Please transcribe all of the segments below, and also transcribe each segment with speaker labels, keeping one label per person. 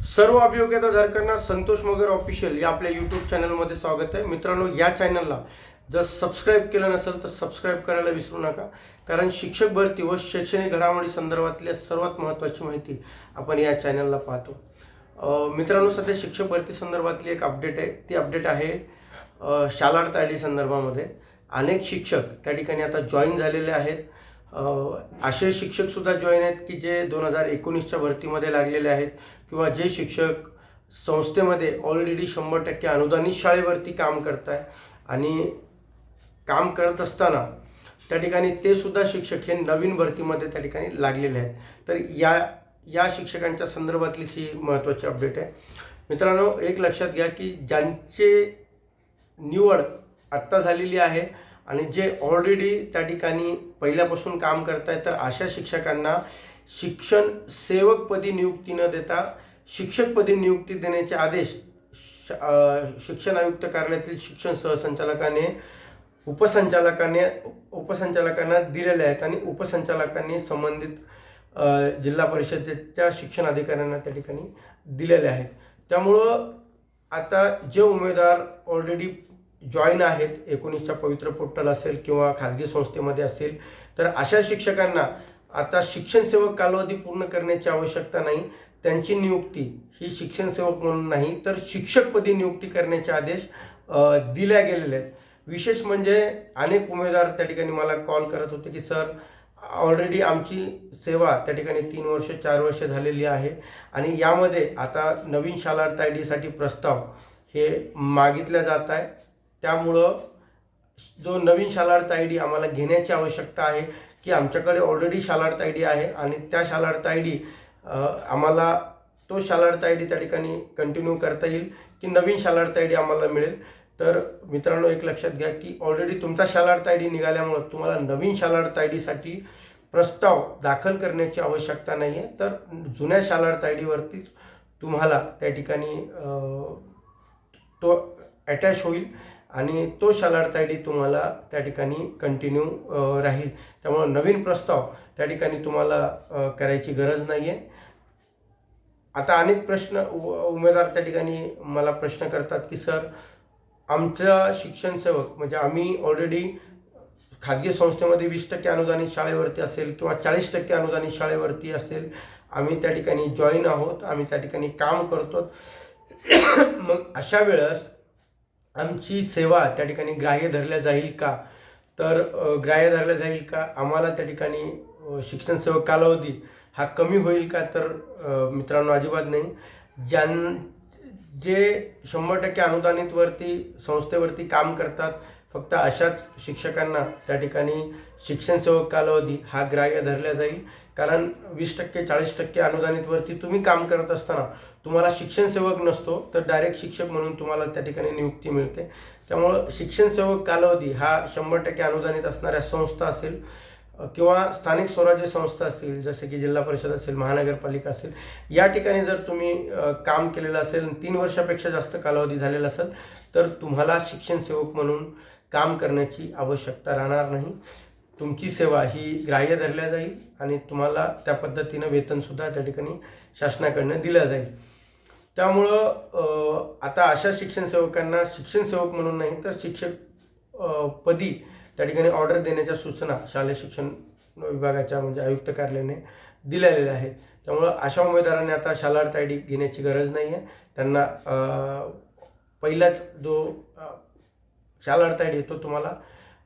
Speaker 1: सर्व अभियोग्यताधारकांना संतोष मगर ऑफिशियल या आपल्या यूट्यूब चॅनलमध्ये स्वागत आहे. मित्रांनो या चॅनलला जर सबस्क्राईब केलं नसेल तर सबस्क्राईब करायला विसरू नका. कारण शिक्षक भरती व शैक्षणिक घडामोडी संदर्भातल्या सर्वात महत्त्वाची माहिती आपण या चॅनलला पाहतो. मित्रांनो सध्या शिक्षक भरती संदर्भातली एक अपडेट आहे. ती अपडेट आहे शालार्थ आय डी संदर्भामध्ये. अनेक शिक्षक त्या ठिकाणी आता जॉईन झालेले आहेत. असे शिक्षकसुद्धा जॉईन आहेत की जे दोन हजार एकोणीसच्या भरतीमध्ये लागलेले आहेत किंवा जे शिक्षक संस्थेमध्ये ऑलरेडी शंभर टक्के अनुदानित शाळेवरती काम करत आहे आणि काम करत असताना त्या ठिकाणी ते सुद्धा शिक्षक हे नवीन भरतीमध्ये त्या ठिकाणी लागलेले आहेत. तर या या शिक्षकांच्या संदर्भातली ही महत्त्वाची अपडेट आहे. मित्रांनो एक लक्षात घ्या की ज्यांचे निवड आत्ता झालेली आहे आणि जे ऑलरेडी त्या ठिकाणी पहिल्यापासून काम करत आहेत तर अशा शिक्षकांना शिक्षण सेवकपदी नियुक्ती न देता शिक्षकपदी नियुक्ती देण्याचे आदेश शिक्षण आयुक्त कार्यालयातील शिक्षण सहसंचालकाने उपसंचालकाने उपसंचालकांना दिलेले आहेत आणि उपसंचालकांनी संबंधित जिल्हा परिषदेच्या शिक्षण अधिकाऱ्यांना त्या ठिकाणी दिलेले आहेत. त्यामुळं आता जे उमेदवार ऑलरेडी जॉईन आहेत एकोणीसच्या पवित्र पोर्टल असेल किंवा खाजगी संस्थेमध्ये असेल तर अशा शिक्षकांना आता शिक्षण सेवक कालावधी पूर्ण करण्याची आवश्यकता नाही. त्यांची नियुक्ती ही शिक्षण सेवक म्हणून नाही तर शिक्षकपदी नियुक्ती करण्याचे आदेश दिल्या गेलेले आहेत. विशेष म्हणजे अनेक उमेदवार त्या ठिकाणी मला कॉल करत होते की सर ऑलरेडी आमची सेवा त्या ठिकाणी तीन वर्ष चार वर्ष झालेली आहे आणि यामध्ये आता नवीन शालार्थ आय डीसाठी प्रस्ताव हे मागितल्या जात आहे. त्यामुळं जो नवीन शालार्थ आय डी आम्हाला घेण्याची आवश्यकता आहे की आमच्याकडे ऑलरेडी शालार्थ आय डी आहे आणि त्या शालार्थ आय डी आम्हाला तो शालार्थ आय डी त्या ठिकाणी कंटिन्यू करता येईल की नवीन शालार्थ आय डी आम्हाला मिळेल. तर मित्रांनो एक लक्षात घ्या की ऑलरेडी तुमचा शालार्थ आय डी निघाल्यामुळं तुम्हाला नवीन शालार्थ आय डीसाठी प्रस्ताव दाखल करण्याची आवश्यकता नाही आहे तर जुन्या शालार्थ आय डीवरतीच तुम्हाला त्या ठिकाणी तो अटॅच होईल. आणि तो शालार्थ आय डी तुम्हाला त्या ठिकाणी कंटिन्यू राहील. त्यामुळं नवीन प्रस्ताव त्या ठिकाणी तुम्हाला करायची गरज नाही आहे आता अनेक प्रश्न उ- उमेदवार त्या ठिकाणी मला प्रश्न करतात की सर आमचा शिक्षण सेवक म्हणजे आम्ही ऑलरेडी खाजगी संस्थेमध्ये वीस टक्के अनुदानित शाळेवरती असेल किंवा चाळीस टक्के अनुदानित शाळेवरती असेल आम्ही त्या ठिकाणी जॉईन आहोत आम्ही त्या ठिकाणी काम करतो मग अशा वेळेस आमची सेवा त्या ठिकाणी ग्राह्य धरल्या जाईल का? तर ग्राह्य धरल्या जाईल का? आम्हाला त्या ठिकाणी शिक्षण सेवक कालावधी हा कमी होईल का? तर मित्रांनो अजिबात नाही. ज्यां जे शंभर टक्के अनुदानितवरती संस्थेवरती काम करतात फक्त अशाच शिक्षकांना त्या ठिकाणी शिक्षण सेवक कालावधी हा ग्राह्य धरला जाईल. कारण वीस टक्के चाळीस टक्के अनुदानितवरती तुम्ही काम करत असताना तुम्हाला शिक्षण सेवक नसतो तर डायरेक्ट शिक्षक म्हणून तुम्हाला त्या ठिकाणी नियुक्ती मिळते. त्यामुळं शिक्षण सेवक कालावधी हा शंभर टक्के अनुदानित असणाऱ्या संस्था असेल किंवा स्थानिक स्वराज्य संस्था असतील जसे की जिल्हा परिषद असेल महानगरपालिका असेल या ठिकाणी जर तुम्ही काम केलेलं असेल तीन वर्षापेक्षा जास्त कालावधी झालेला असेल तर तुम्हाला शिक्षण सेवक म्हणून काम करण्याची आवश्यकता राहणार नाही. तुमची सेवा ही ग्राह्य धरल्या जाईल आणि तुम्हाला त्या पद्धतीनं वेतनसुद्धा त्या ठिकाणी शासनाकडनं दिलं जाईल. त्यामुळं आता अशा शिक्षण सेवकांना शिक्षण सेवक म्हणून नाही तर शिक्षक पदी त्या ठिकाणी ऑर्डर देण्याच्या सूचना शालेय शिक्षण विभागाच्या म्हणजे आयुक्त कार्यालयाने दिलेल्या आहेत. त्यामुळं अशा उमेदवारांनी आता शालार्थ आय डी घेण्याची गरज नाही आहे त्यांना पहिलाच जो शाल शालार्थ आहे तो तुम्हाला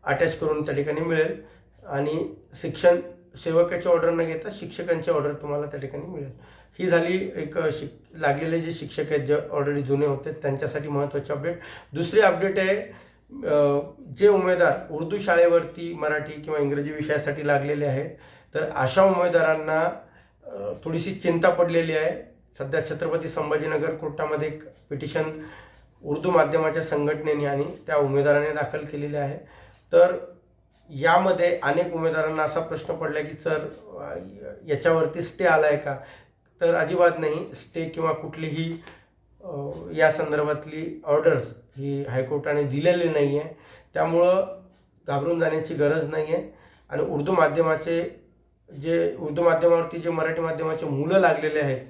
Speaker 1: अटॅच करून त्या ठिकाणी मिळेल. आणि शिक्षण सेवकाची ऑर्डर न घेता शिक्षकांची ऑर्डर तुम्हाला त्या ठिकाणी मिळेल. ही झाली एक शिक लागलेले जे शिक्षक आहेत जे ऑलरेडी जुने होते त्यांच्यासाठी महत्त्वाची अपडेट दुसरी अपडेट आहे जे उमेदवार उर्दू शाळेवरती मराठी किंवा इंग्रजी विषयासाठी लागलेले आहेत तर अशा उमेदवारांना थोडीशी चिंता पडलेली आहे. सध्या छत्रपती संभाजीनगर कोर्टामध्ये एक पिटिशन उर्दू माध्यमाच्या संघटनेने आणि त्या उमेदवाराने दाखल केलेले आहे. तर यामध्ये अनेक उमेदवारांना असा प्रश्न पडला की सर याच्यावरती स्टे आला आहे का? तर अजिबात नाही. स्टे किंवा कुठलीही या संदर्भातली ऑर्डर्स ही हायकोर्टाने दिलेली नाही आहे त्यामुळं घाबरून जाण्याची गरज नाही आहे आणि उर्दू माध्यमाचे जे उर्दू माध्यमावरती जे मराठी माध्यमाचे मुलं लागलेले आहेत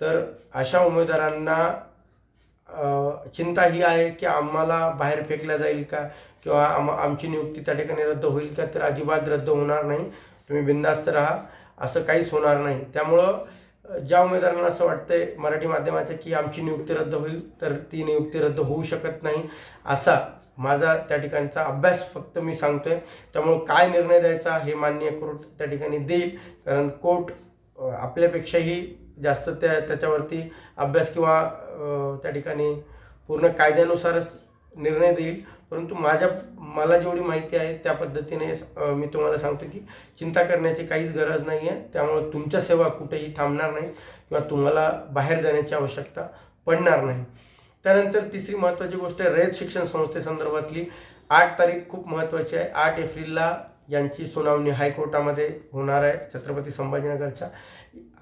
Speaker 1: तर अशा उमेदवारांना चिंता ही आहे की आम्हाला बाहेर फेकल्या जाईल का? किंवा आम आमची नियुक्ती त्या ठिकाणी रद्द होईल का? तर अजिबात रद्द होणार नाही. तुम्ही बिंदास्त राहा. असं काहीच होणार नाही. त्यामुळं ज्या उमेदवारांना असं वाटतंय मराठी माध्यमाच्या की आमची नियुक्ती रद्द होईल तर ती नियुक्ती रद्द होऊ शकत नाही. असा माझा त्या ठिकाणचा अभ्यास फक्त मी सांगतोय. त्यामुळं काय निर्णय द्यायचा हे मान्य कोर्ट त्या ठिकाणी देईल. कारण कोर्ट आपल्यापेक्षाही जास्त त्या त्याच्यावरती अभ्यास किंवा त्या ठिकाणी पूर्ण कायद्यानुसारच निर्णय देईल. परंतु माझ्या मला जेवढी माहिती आहे त्या पद्धतीने मी तुम्हाला सांगतो की चिंता करण्याची काहीच गरज नाही आहे त्यामुळे तुमच्या सेवा कुठेही थांबणार नाही किंवा तुम्हाला बाहेर जाण्याची आवश्यकता पडणार नाही. त्यानंतर तिसरी महत्त्वाची गोष्ट आहे रयत शिक्षण संस्थेसंदर्भातली. आठ तारीख खूप महत्त्वाची आहे. आठ एप्रिलला यांची सुनावणी हायकोर्टामध्ये होणार आहे छत्रपती संभाजीनगरच्या.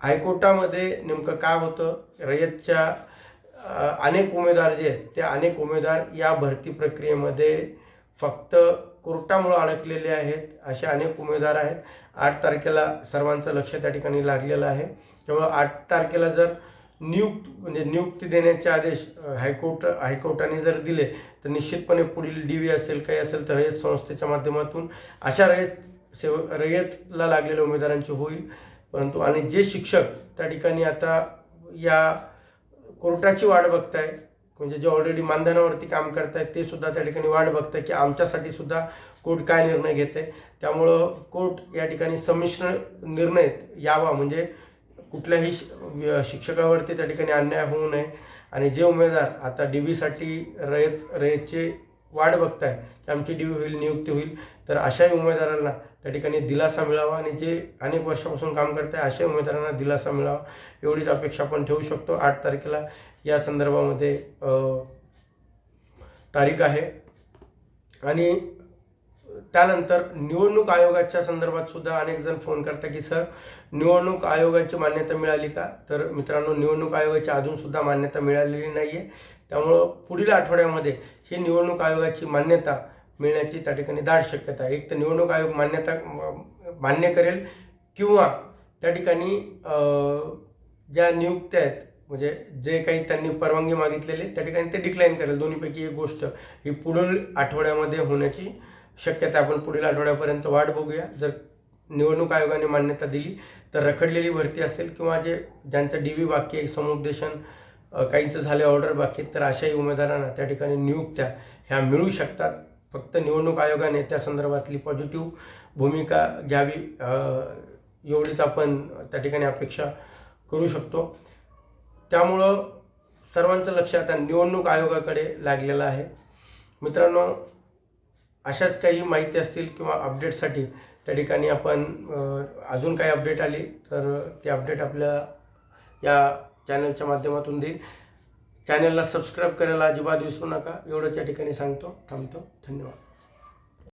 Speaker 1: हायकोर्टामध्ये नेमकं काय होतं? रयतच्या अनेक उमेदवार जे आहेत ते अनेक उमेदवार या भरती प्रक्रियेमध्ये फक्त कोर्टामुळं अडकलेले आहेत असे अनेक उमेदवार आहेत. आठ तारखेला सर्वांचं लक्ष त्या ठिकाणी लागलेलं आहे. त्यामुळं आठ तारखेला जर नियुक्त म्हणजे नियुक्ती देण्याचे आदेश हायकोर्ट हायकोर्टाने जर दिले तर निश्चितपणे पुढील डी व्ही असेल काही असेल तर रयत संस्थेच्या माध्यमातून अशा रयत सेव रयतला लागलेल्या उमेदवारांची होईल. परंतु आणि जे शिक्षक त्या ठिकाणी आता या कोर्टाची वाट बघताय म्हणजे जे ऑलरेडी मानधनावरती काम करतायत ते सुद्धा त्या ठिकाणी वाट बघताय की आमच्यासाठी सुद्धा कोर्ट काय निर्णय घेते त्यामुळं कोर्ट या ठिकाणी संमिश्र निर्णय यावा म्हणजे कुठल्याही शिक्षकावरती त्या ठिकाणी अन्याय होऊ नये. आणि जे उमेदवार आता डी व्हीसाठी रयत रयतचे वाट बघताय की आमची डी व्ही होईल नियुक्ती होईल तर अशाही उमेदवारांना त्या ठिकाणी दिलासा मिळावा. आणि जे अनेक वर्षापासून काम करत आहे अशाही उमेदवारांना दिलासा मिळावा. एवढीच अपेक्षा आपण ठेवू शकतो. आठ तारखेला या संदर्भामध्ये तारीख आहे. आणि त्यानंतर निवडणूक आयोगाच्या संदर्भात सुद्धा अनेक जण फोन करतात की सर निवडणूक आयोगाची मान्यता मिळाली का? तर मित्रांनो निवडणूक आयोगाची अजूनसुद्धा मान्यता मिळालेली नाही आहे त्यामुळं पुढील आठवड्यामध्ये ही निवडणूक आयोगाची मान्यता मिळण्याची त्या ठिकाणी दाट शक्यता आहे. एक तर निवडणूक आयोग मान्यता मान्य करेल किंवा त्या ठिकाणी ज्या नियुक्त्या आहेत म्हणजे जे काही त्यांनी परवानगी मागितलेली त्या ठिकाणी ते डिक्लाईन करेल. दोन्हीपैकी एक गोष्ट ही पुढील आठवड्यामध्ये होण्याची शक्यता आपण पुढील आठवड्यापर्यंत वाट बघूया. जर निवडणूक आयोगाने मान्यता दिली तर रखडलेली भरती असेल किंवा जे ज्यांचं डी व्ही बाकी आहे समुपदेशन काहींचं झाले ऑर्डर बाकी तर अशाही उमेदवारांना त्या ठिकाणी नियुक्त्या ह्या मिळू शकतात. फक्त निवडणूक आयोगाने त्या संदर्भातली पॉझिटिव्ह भूमिका घ्यावी एवढीच आपण त्या ठिकाणी अपेक्षा करू शकतो. त्यामुळं सर्वांचं लक्ष आता निवडणूक आयोगाकडे लागलेलं आहे. मित्रांनो अशाच काही माहिती असतील किंवा अपडेटसाठी त्या ठिकाणी आपण अजून काही अपडेट आली तर ते अपडेट आपल्या या चॅनलच्या माध्यमातून देईल. चॅनलला सबस्क्राईब करायला अजिबात विसरू नका. एवढंच या ठिकाणी सांगतो थांबतो. धन्यवाद.